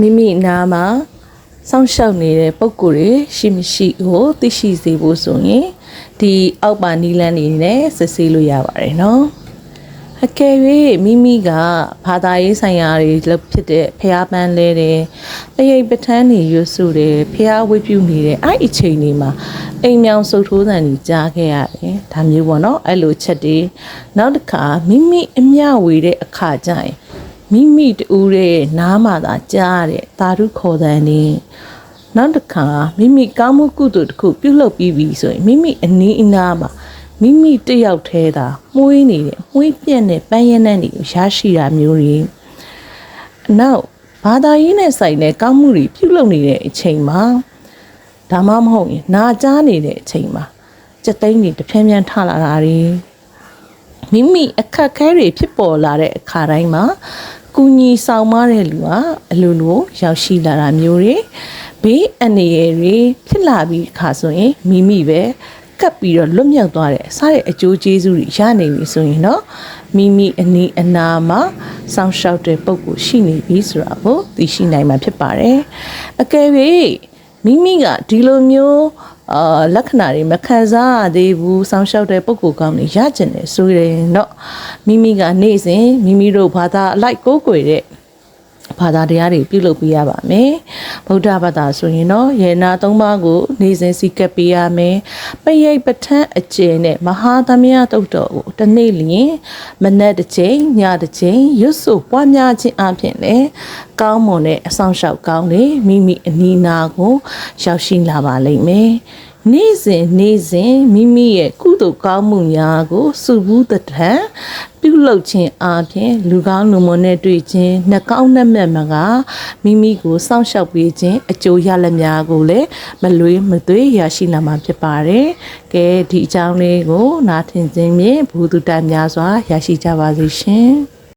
မိမိနားမှာစောင့်ရှောက်နေတဲ့ပုံကိုယ်တွေရှိမရှိကိုသိရှိစေဖို့ဆိုရင်ဒီအောက်ပါနီလန်းနေနဲ့စစ်ဆေးလို့ရပါတယ်နော်အကယ်၍မိမိကဘာသာရေးဆိုင်ရာတွေလုပ်ဖြစ်တဲ့ဖျားပန်းလဲတယ်ပရိတ်ပထန်းနေရွတ်စုတယ်ဖျားဝိပြုနေတဲ့အဲ့အချိန်တွေမှာအိမ်မြောင်စုပ်ထိုးသံကြီးကြားခဲ့ရတယ်ဒါမျိုးပေါ့နော်အဲ့လိုချက်တွေနောက်တစ်ခါမိမိအမျှဝေတဲ့အခါကျရင် မိမိတူတဲ့နားမှာသာကြားရတဲ့သာဓုခေါ်တဲ့နေနောက်တစ်ခါမိမိကောင်းမှုကုသိုလ်တစ်ခုပြုလုပ်ပြီးပြီဆိုရင်မိမိအနည်းအနားမှာမိမိတယောက်တည်းသာမှုေးနေတဲ့မှုေးပြက်တဲ့ပန်းရည်နဲ့နေရရှိတာမျိုးတွေနောက်ဘာသာရေးနဲ့ဆိုင်တဲ့ကောင်းမှုတွေပြုလုပ်နေတဲ့အချိန်မှာဒါမှမဟုတ်ရင်နာကြားနေတဲ့အချိန်မှာစက်သိန်းတွေတစ်ဖြန်းဖြန်းထလာတာတွေမိမိအခက်ခဲတွေဖြစ်ပေါ်လာတဲ့အခါတိုင်းမှာ ကုညီဆောင်မတဲ့လူကအလိုလိုရောက်ရှိလာတာမျိုးတွေဘေးအန္တရာယ်တွေဖြစ်လာပြီးခါဆိုရင်မိမိပဲကပ်ပြီးတော့လွတ်မြောက်သွားတယ်စတဲ့အကျိုးကျေးဇူးတွေရနေပြီဆိုရင်တော့မိမိအနီးအနားမှာစောင့်ရှောက်တဲ့ပုံကိုရှိနေပြီဆိုတာကိုသိရှိနိုင်မှာဖြစ်ပါတယ်အကယ်၍မိမိကဒီလိုမျိုး အာလက္ခဏာတွေမခံစားရသေးဘူးစောင့်ရှောက်တဲ့ပုံကိုကောင်းနေရကျင်တယ်ဆိုရင်တော့မိမိကနေ့စဉ်မိမိတို့ဘာသာအလိုက်ကိုးကွယ်တဲ့ ဘာသာတရားတွေပြုလုပ်ပေးရပါမယ်ဗုဒ္ဓဘာသာဆိုရင်တော့ယေနာသုံးပါးကို နေ့စဉ်စီကပ်ပေးရမယ်ပရိတ်ပဋ္ဌာန်းအကျင့်နဲ့မဟာသမယတုတ်တော်ကိုတစ်နေ့လျင်မနက်တစ်ချိန်ညတစ်ချိန်ရွတ်ဆိုပွားများခြင်းအပြင်လည်းကောင်းမွန်တဲ့အဆောင်ရှောက်ကောင်းတွေမိမိအနီးနာကိုရောက်ရှိလာပါလိမ့်မယ် နေ့စဉ်နေ့စဉ်မိမိရဲ့ကုသိုလ်ကောင်းမှုများကိုစုဘူးတထံပြုလုပ်ခြင်းအပြင်လူကောင်းလူမွန်နဲ့တွေ့ခြင်းနှကောင်းနှက်မြတ်မကမိမိကိုစောင့်ရှောက်ပေးခြင်းအကျိုးရလဒ်များကိုလည်းမလွေးမသွေးရရှိလာမှာဖြစ်ပါတယ်။ကဲဒီအကြောင်းလေးကိုနားထင်ခြင်းဖြင့်ဘုသူတ္တများစွာရရှိကြပါစေရှင်။